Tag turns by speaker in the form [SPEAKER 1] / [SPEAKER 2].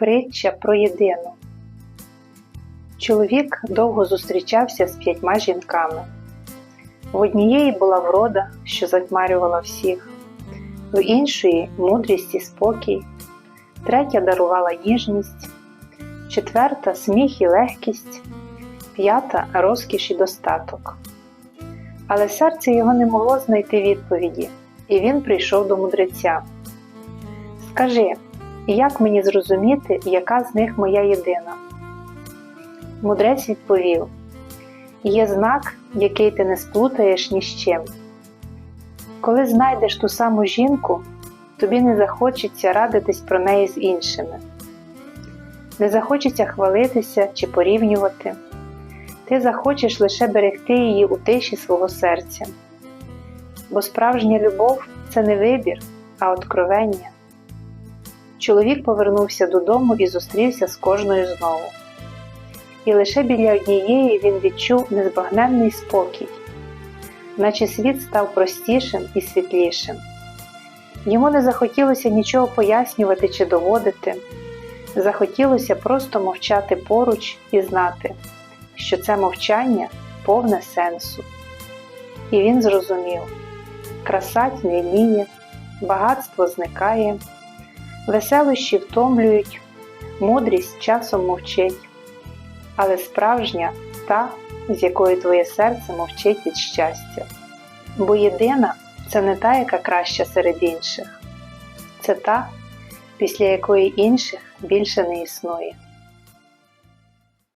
[SPEAKER 1] Притча про єдину. Чоловік довго зустрічався з п'ятьма жінками. В однієї була врода, що затьмарювала всіх, в іншої мудрість і спокій, третя дарувала ніжність, четверта сміх і легкість, п'ята розкіш і достаток. Але серце його не могло знайти відповіді, і він прийшов до мудреця. Скажи, як мені зрозуміти, яка з них моя єдина? Мудрець відповів: Є знак, який ти не сплутаєш ні з чим. Коли знайдеш ту саму жінку, тобі не захочеться радитись про неї з іншими, не захочеться хвалитися чи порівнювати. Ти захочеш лише берегти її у тиші свого серця. Бо справжня любов це не вибір, а откровення. Чоловік повернувся додому і зустрівся з кожною знову. І лише біля однієї він відчув незбагненний спокій, наче світ став простішим і світлішим. Йому не захотілося нічого пояснювати чи доводити, захотілося просто мовчати поруч і знати, що це мовчання повне сенсу. І він зрозумів: краса тьмяніє, багатство зникає, веселощі втомлюють, мудрість часом мовчить, але справжня та, з якої твоє серце мовчить від щастя. Бо єдина це не та, яка краща серед інших, це та, після якої інших більше не існує.